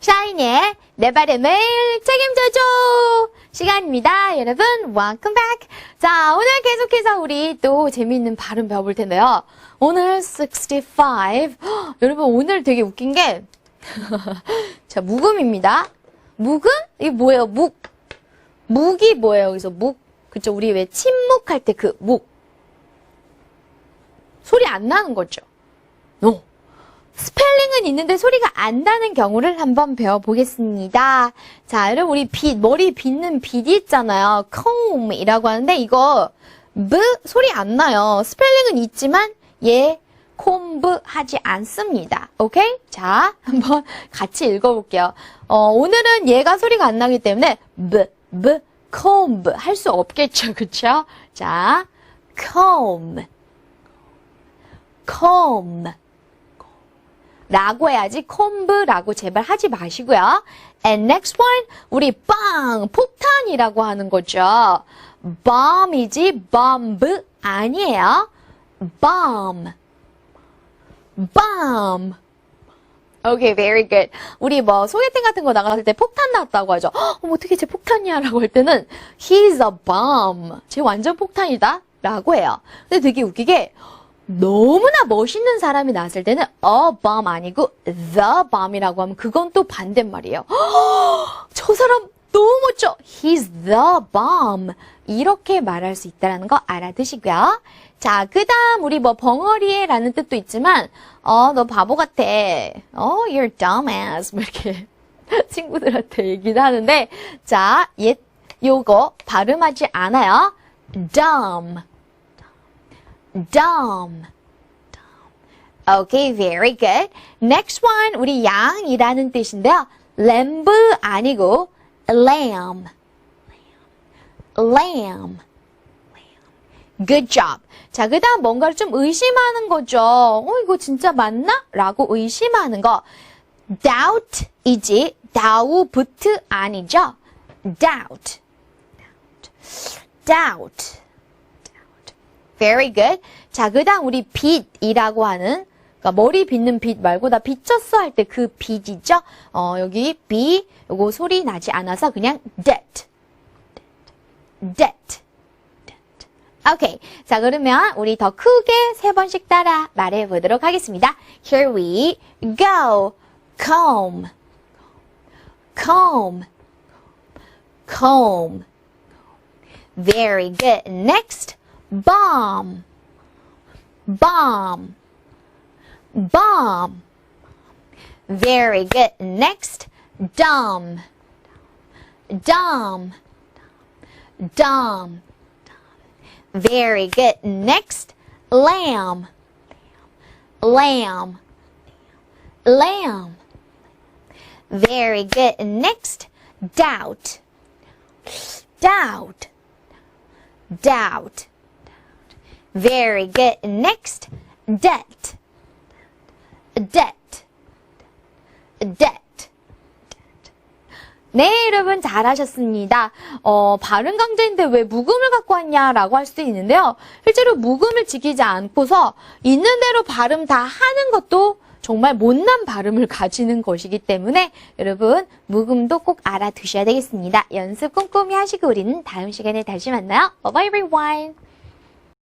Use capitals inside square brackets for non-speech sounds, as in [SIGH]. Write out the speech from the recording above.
샤이니의 내 발음을 책임져줘! 시간입니다. 여러분, welcome back! 자, 오늘 계속해서 우리 또 재미있는 발음 배워볼 텐데요. 오늘 65. 헉, [GASPS] 여러분, 오늘 되게 웃긴 게, [LAUGHS] 자, 묵음입니다. 묵음? 이게 뭐예요? 묵. 묵이 뭐예요? 여기서 묵. 그쵸? 우리 왜 침묵할 때 그 묵. 소리 안 나는 거죠? No. 스펠링은 있는데 소리가 안 나는 경우를 한번 배워보겠습니다. 자, 여러분, 우리 빗, 머리 빗는 빗이 있잖아요. comb이라고 하는데, 이거, b, 소리 안 나요. 스펠링은 있지만, 얘, 콤브 하지 않습니다. 오케이? 자, [LAUGHS] 한번 같이 읽어볼게요. 어, 오늘은 얘가 소리가 안 나기 때문에, b, b, comb. 할수 없겠죠. [LAUGHS] 그쵸? 자, comb. comb. 라고 해야지 콤브라고 제발 하지 마시고요. And next one 우리 빵 폭탄이라고 하는 거죠. bomb이지 bomb 아니에요. bomb. bomb. Okay, very good. 우리 뭐 소개팅 같은 거 나갔을 때 폭탄 나왔다고 하죠. 어, 어떻게 쟤 폭탄이야 라고 할 때는 he's a bomb. 쟤 완전 폭탄이다 라고 해요. 근데 되게 웃기게 너무나 멋있는 사람이 나왔을 때는 a bomb 아니고 the bomb이라고 하면 그건 또 반대말이에요. [GASPS] 저 사람 너무 멋져. He's the bomb. 이렇게 말할 수 있다는 거 알아두시고요. 자, 그 다음 우리 뭐 벙어리에 라는 뜻도 있지만 어, 너 바보 같아. 어, you're dumbass. 뭐 이렇게 [LAUGHS] 친구들한테 얘기를 하는데 자, 얘 요거 발음하지 않아요. dumb. Dumb. Okay, very good. Next one, 우리 양이라는 뜻인데요. 램브 아니고 lamb. lamb. Good job. 자, 그 다음 뭔가를 좀 의심하는 거죠. 어, 이거 진짜 맞나? 라고 의심하는 거. doubt이지, doubt 아니죠? doubt. doubt. Very good. 자, 그 다음 우리 빗이라고 하는, 그러니까 머리 빗는 빗 말고 나 빗쳤어 할 때 그 빗이죠? 어, 여기 비, 요거 소리 나지 않아서 그냥 that. that. 오케이. 자, 그러면 우리 더 크게 세 번씩 따라 말해 보도록 하겠습니다. Here we go. comb. comb. comb. Very good. Next, bomb. bomb. bomb. Very good. Next, dumb. dumb. dumb. Very good. Next, lamb. Lamb. Lamb. Very good. Next, doubt. Doubt. Doubt. Very good. Next, debt. Debt. Debt. 네, 여러분 잘하셨습니다. 어, 발음 강좌인데 왜 묵음을 갖고 왔냐라고 할 수도 있는데요. 실제로 묵음을 지키지 않고서 있는 대로 발음 다 하는 것도 정말 못난 발음을 가지는 것이기 때문에 여러분 묵음도 꼭 알아두셔야 되겠습니다. 연습 꼼꼼히 하시고 우리는 다음 시간에 다시 만나요. Bye bye everyone.